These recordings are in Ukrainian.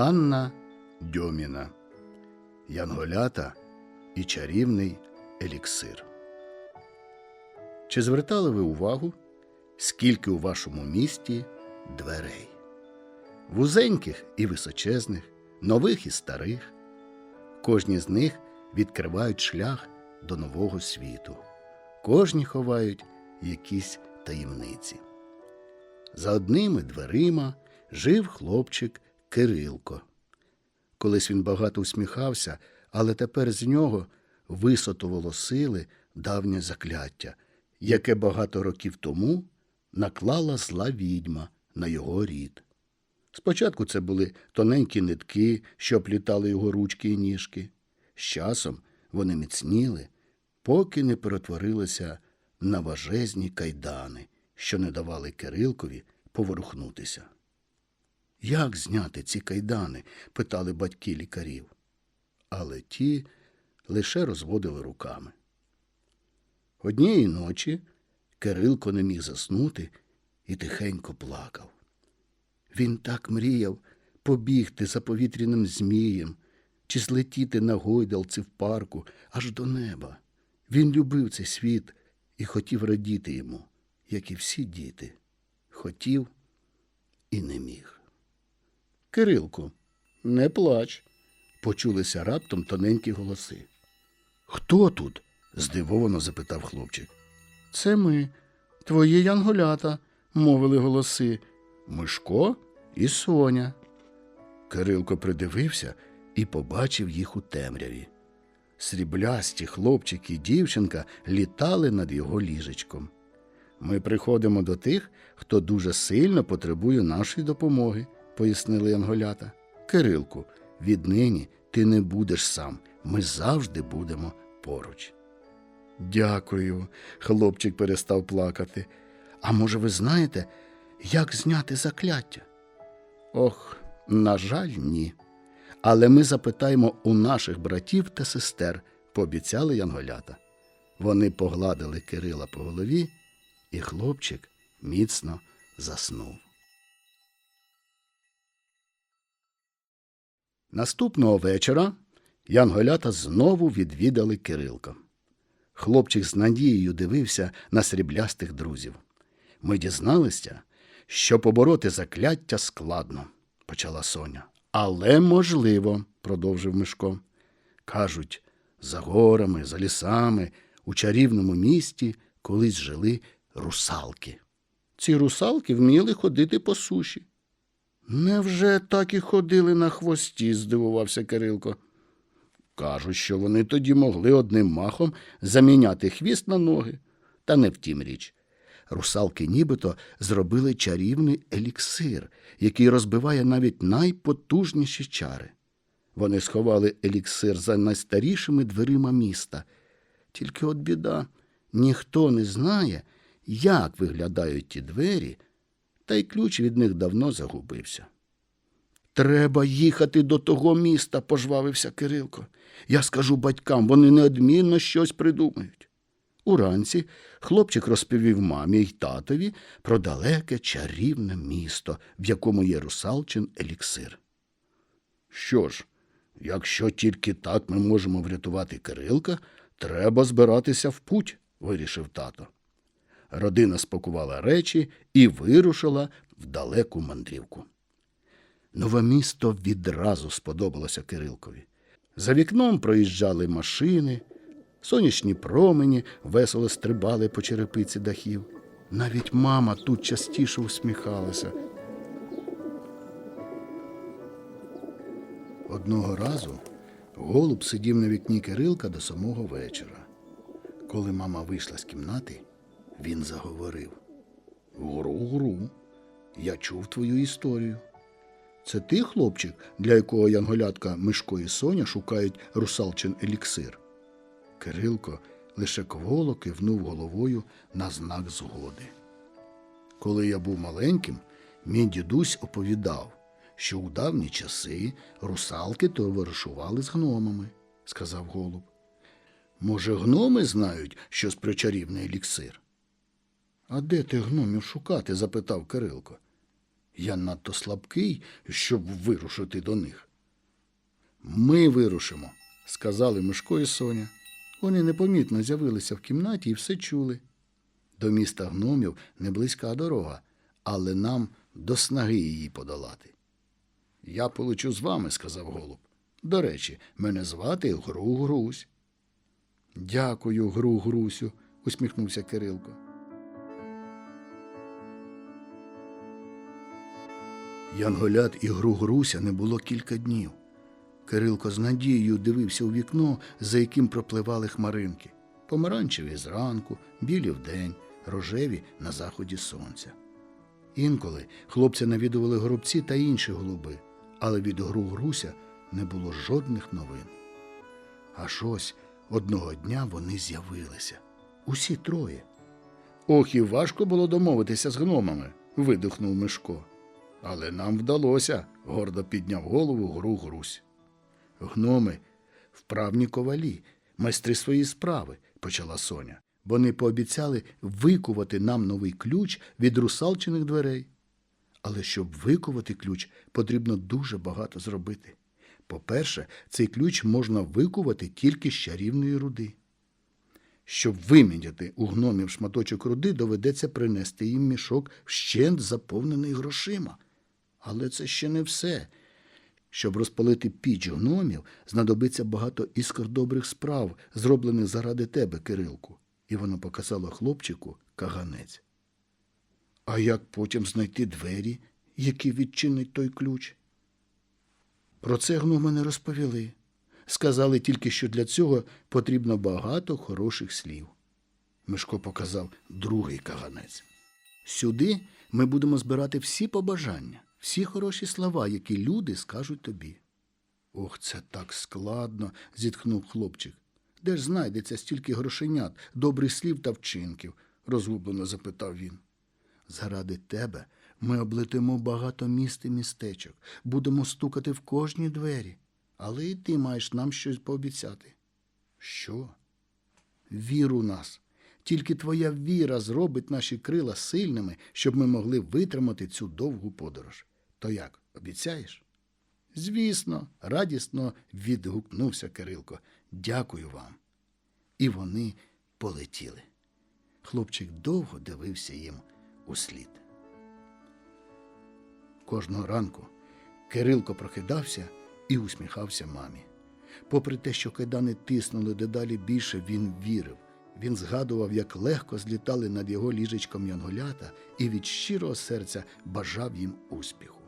Анна Дьоміна. Янголята і чарівний еліксир. Чи звертали ви увагу, скільки у вашому місті дверей? Вузеньких і височезних, нових і старих. Кожні з них відкривають шлях до нового світу. Кожні ховають якісь таємниці. За одними дверима жив хлопчик Кирилко. Колись він багато усміхався, але тепер з нього висотувало сили давнє закляття, яке багато років тому наклала зла відьма на його рід. Спочатку це були тоненькі нитки, що плітали його ручки і ніжки. З часом вони міцніли, поки не перетворилися на важезні кайдани, що не давали Кирилкові поворухнутися. Як зняти ці кайдани? питали батьки лікарів. Але ті лише розводили руками. Однієї ночі Кирилко не міг заснути і тихенько плакав. Він так мріяв побігти за повітряним змієм чи злетіти на гойдалці в парку аж до неба. Він любив цей світ і хотів радіти йому, як і всі діти. Хотів і не міг. Кирилку, не плач, почулися раптом тоненькі голоси. Хто тут? здивовано запитав хлопчик. Це ми, твої янголята, мовили голоси. Мишко і Соня. Кирилко придивився і побачив їх у темряві. Сріблясті хлопчик і дівчинка літали над його ліжечком. Ми приходимо до тих, хто дуже сильно потребує нашої допомоги, пояснили янголята. Кирилку, віднині ти не будеш сам. Ми завжди будемо поруч. Дякую, хлопчик перестав плакати. А може, ви знаєте, як зняти закляття? Ох, на жаль, ні. Але ми запитаємо у наших братів та сестер, пообіцяли янголята. Вони погладили Кирила по голові, і хлопчик міцно заснув. Наступного вечора янголята знову відвідали Кирилка. Хлопчик з надією дивився на сріблястих друзів. Ми дізналися, що побороти закляття складно, почала Соня. Але можливо, продовжив Мишко. Кажуть, за горами, за лісами, у чарівному місті колись жили русалки. Ці русалки вміли ходити по суші. Невже так і ходили на хвості? здивувався Кирилко. Кажуть, що вони тоді могли одним махом заміняти хвіст на ноги. Та не втім річ. Русалки нібито зробили чарівний еліксир, який розбиває навіть найпотужніші чари. Вони сховали еліксир за найстарішими дверима міста. Тільки от біда, ніхто не знає, як виглядають ті двері, та й ключ від них давно загубився. Треба їхати до того міста, пожвавився Кирилко. Я скажу батькам, вони неодмінно щось придумають. Уранці хлопчик розповів мамі й татові про далеке чарівне місто, в якому є русалчин еліксир. Що ж, якщо тільки так ми можемо врятувати Кирилка, треба збиратися в путь, вирішив тато. Родина спакувала речі і вирушила в далеку мандрівку. Нове місто відразу сподобалося Кирилкові. За вікном проїжджали машини, сонячні промені весело стрибали по черепиці дахів. Навіть мама тут частіше усміхалася. Одного разу голуб сидів на вікні Кирилка до самого вечора. Коли мама вийшла з кімнати, він заговорив: Гру-гру, я чув твою історію. Це ти, хлопчик, для якого янголятка Мишко і Соня шукають русалчин еліксир? Кирилко лише кволо кивнув головою на знак згоди. Коли я був маленьким, мій дідусь оповідав, що у давні часи русалки товаришували з гномами, сказав голуб. Може, гноми знають щось про чарівний еліксир? А де ти гномів шукати? запитав Кирилко. Я надто слабкий, щоб вирушити до них. Ми вирушимо, сказали Мишко і Соня. Вони непомітно з'явилися в кімнаті і все чули. До міста гномів не близька дорога, але нам до снаги її подолати. Я полечу з вами, сказав голуб. До речі, мене звати Гру Грусь. Дякую, Гру Грусю, усміхнувся Кирилко. Янголят і Гру Груся не було кілька днів. Кирилко з надією дивився у вікно, за яким пропливали хмаринки. Помаранчеві зранку, білі вдень, рожеві на заході сонця. Інколи хлопця навідували горобці та інші голуби, але від гру Груся не було жодних новин. Аж ось одного дня вони з'явилися. Усі троє. Ох, і важко було домовитися з гномами, видихнув Мишко. Але нам вдалося, гордо підняв голову гру Грусь. Гноми вправні ковалі, майстри своєї справи, почала Соня. Вони пообіцяли викувати нам новий ключ від русалчиних дверей. Але щоб викувати ключ, потрібно дуже багато зробити. По-перше, цей ключ можна викувати тільки з чарівної руди. Щоб виміняти у гномів шматочок руди, доведеться принести їм мішок вщент заповнений грошима. Але це ще не все. Щоб розпалити піч гномів, знадобиться багато іскор добрих справ, зроблених заради тебе, Кирилку. І вона показала хлопчику каганець. А як потім знайти двері, які відчинить той ключ? Про це гноми не розповіли. Сказали тільки, що для цього потрібно багато хороших слів. Мишко показав другий каганець. Сюди ми будемо збирати всі побажання, всі хороші слова, які люди скажуть тобі. Ох, це так складно, зітхнув хлопчик. Де ж знайдеться стільки грошенят, добрих слів та вчинків? розгублено запитав він. Заради тебе ми облетимо багато міст і містечок, будемо стукати в кожні двері, але і ти маєш нам щось пообіцяти. Що? Віру у нас. Тільки твоя віра зробить наші крила сильними, щоб ми могли витримати цю довгу подорож. То як, обіцяєш? Звісно, радісно відгукнувся Кирилко. Дякую вам. І вони полетіли. Хлопчик довго дивився їм услід. Кожного ранку Кирилко прокидався і усміхався мамі. Попри те, що кайдани тиснули дедалі більше, він вірив. Він згадував, як легко злітали над його ліжечком янголята і від щирого серця бажав їм успіху.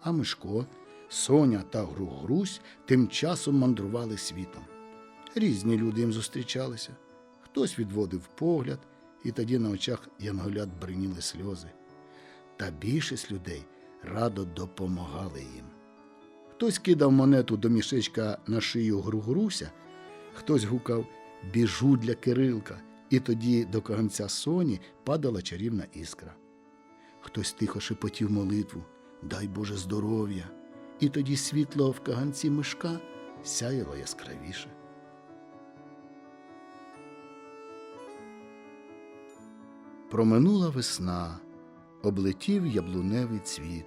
А Мишко, Соня та Гру-Грусь тим часом мандрували світом. Різні люди їм зустрічалися. Хтось відводив погляд, і тоді на очах янголят бриніли сльози. Та більшість людей радо допомагали їм. Хтось кидав монету до мішечка на шию Гру-Груся, хтось гукав біжу для Кирилка, і тоді до каганця Соні падала чарівна іскра. Хтось тихо шепотів молитву Дай Боже здоров'я, і тоді світло в каганці мишка сяяло яскравіше. Проминула весна, облетів яблуневий цвіт.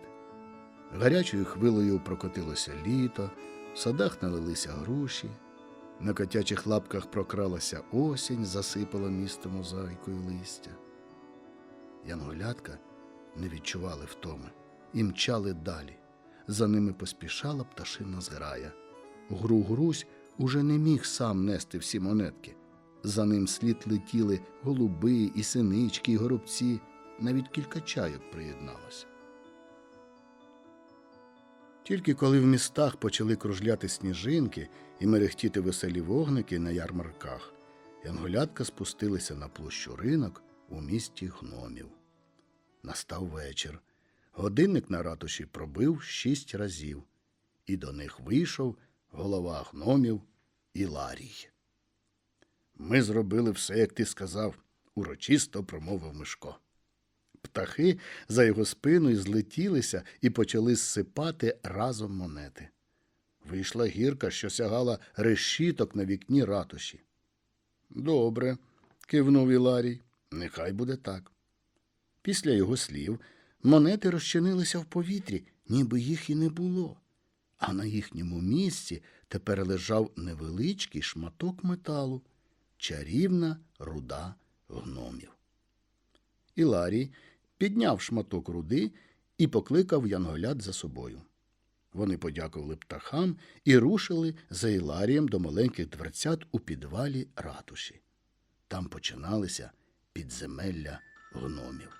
Гарячою хвилею прокотилося літо, в садах налилися груші, на котячих лапках прокралася осінь, засипала місто мозаїкою листя. Янголятка не відчували втоми і мчали далі. За ними поспішала пташина зграя. Гру-грусь уже не міг сам нести всі монетки. За ним слід летіли голуби, і синички, і горобці, навіть кілька чайок приєдналося. Тільки коли в містах почали кружляти сніжинки і мерехтіти веселі вогники на ярмарках, янголятка спустилися на площу ринок у місті гномів. Настав вечір. Годинник на ратуші пробив шість разів, і до них вийшов голова гномів Іларій. Ми зробили все, як ти сказав, урочисто промовив Мишко. Птахи за його спиною злетілися і почали зсипати разом монети. Вийшла гірка, що сягала решіток на вікні ратуші. Добре, кивнув Іларій. Нехай буде так. Після його слів монети розчинилися в повітрі, ніби їх і не було. А на їхньому місці тепер лежав невеличкий шматок металу, чарівна руда гномів. Іларій підняв шматок руди і покликав янголят за собою. Вони подякували птахам і рушили за Іларієм до маленьких дверцят у підвалі ратуші. Там починалися підземелля гномів.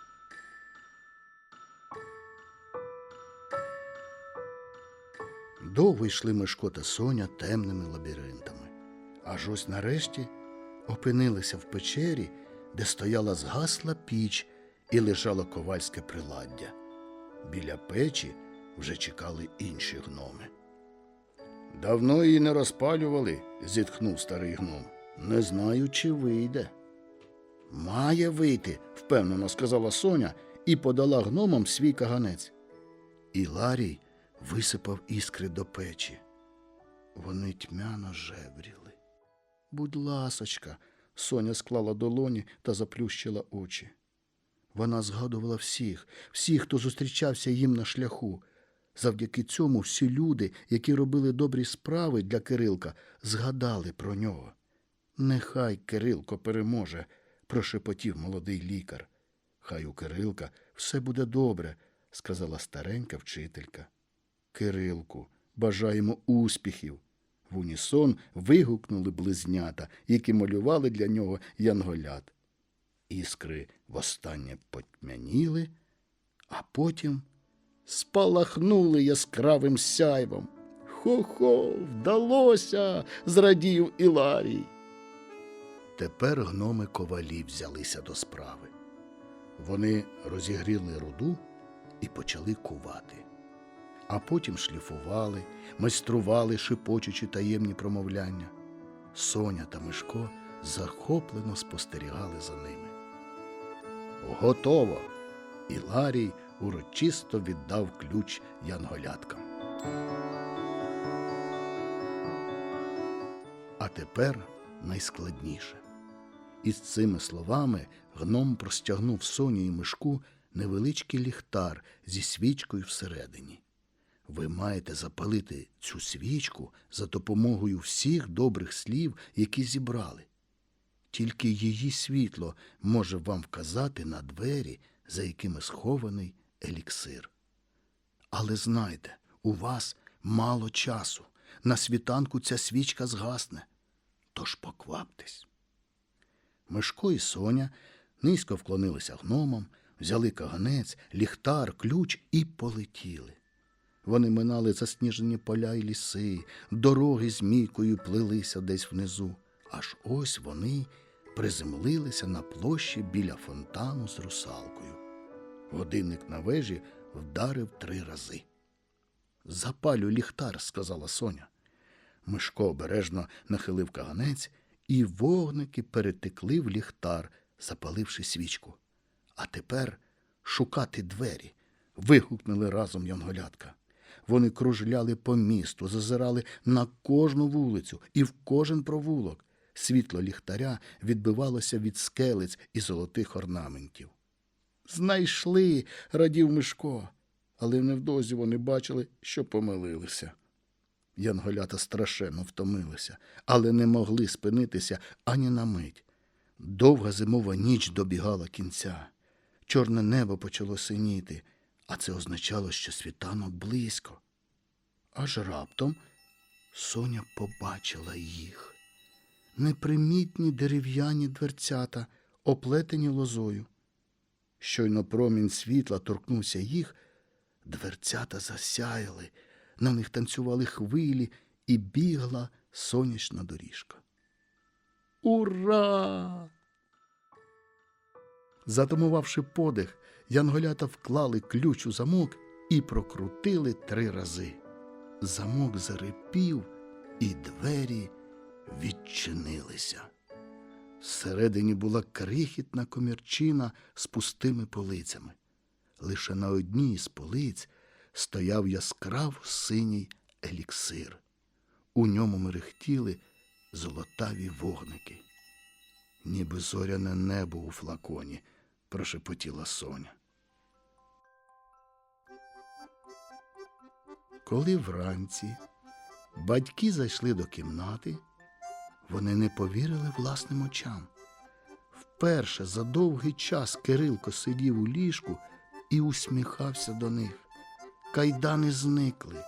Довго йшли Мишко та Соня темними лабіринтами. Аж ось нарешті опинилися в печері, де стояла згасла піч і лежало ковальське приладдя. Біля печі вже чекали інші гноми. Давно її не розпалювали, зітхнув старий гном. Не знаю, чи вийде. Має вийти, впевнено сказала Соня і подала гномам свій каганець. І Ларій висипав іскри до печі. Вони тьмяно жевріли. Будь ласочка, Соня склала долоні та заплющила очі. Вона згадувала всіх, всіх, хто зустрічався їм на шляху. Завдяки цьому всі люди, які робили добрі справи для Кирилка, згадали про нього. Нехай Кирилко переможе, прошепотів молодий лікар. Хай у Кирилка все буде добре, сказала старенька вчителька. Кирилку, бажаємо успіхів. В унісон вигукнули близнята, які малювали для нього янголят. Іскри востаннє потьмяніли, а потім спалахнули яскравим сяйвом. Хо-хо, вдалося, зрадів Іларій. Тепер гноми ковалі взялися до справи. Вони розігріли руду і почали кувати. А потім шліфували, майстрували, шипочучи таємні промовляння. Соня та Мишко захоплено спостерігали за ними. Готово. І Ларій урочисто віддав ключ янголяткам. А тепер найскладніше. Із цими словами гном простягнув Соні і Мишку невеличкий ліхтар зі свічкою всередині. Ви маєте запалити цю свічку за допомогою всіх добрих слів, які зібрали. Тільки її світло може вам вказати на двері, за якими схований еліксир. Але знайте, у вас мало часу. На світанку ця свічка згасне. Тож покваптесь. Мишко і Соня низько вклонилися гномам, взяли каганець, ліхтар, ключ і полетіли. Вони минали засніжені поля й ліси, дороги з мійкою плилися десь внизу. Аж ось вони приземлилися на площі біля фонтану з русалкою. Годинник на вежі вдарив три рази. Запалю ліхтар, сказала Соня. Мишко обережно нахилив каганець, і вогники перетекли в ліхтар, запаливши свічку. А тепер шукати двері. вигукнули разом янголятка. Вони кружляли по місту, зазирали на кожну вулицю і в кожен провулок. Світло ліхтаря відбивалося від скелець і золотих орнаментів. Знайшли, радів Мишко, але невдовзі вони бачили, що помилилися. Янголята страшенно втомилися, але не могли спинитися ані на мить. Довга зимова ніч добігала кінця. Чорне небо почало синіти, а це означало, що світанок близько. Аж раптом Соня побачила їх. Непримітні дерев'яні дверцята, оплетені лозою. Щойно промінь світла торкнувся їх, дверцята засяяли, на них танцювали хвилі і бігла сонячна доріжка. Ура! Затамувавши подих, янголята вклали ключ у замок і прокрутили три рази. Замок зарипів, і двері відчинилися. Всередині була крихітна комірчина з пустими полицями. Лише на одній з полиць стояв яскрав синій еліксир. У ньому мерехтіли золотаві вогники. Ніби зоряне небо у флаконі, прошепотіла Соня. Коли вранці батьки зайшли до кімнати, вони не повірили власним очам. Вперше за довгий час Кирилко сидів у ліжку і усміхався до них. Кайдани зникли,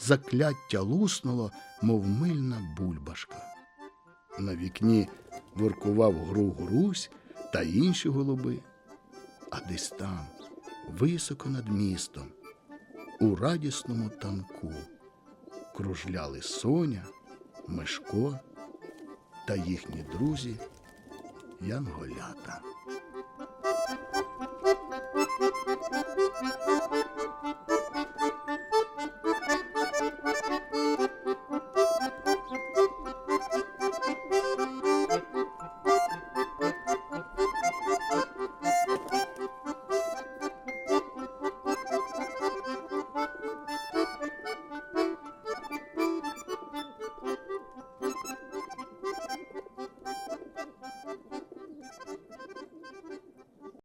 закляття луснуло, мов мильна бульбашка. На вікні воркував гру грусь та інші голуби, а десь там, високо над містом, у радісному танку, кружляли Соня, Мишко та їхні друзі Янголята.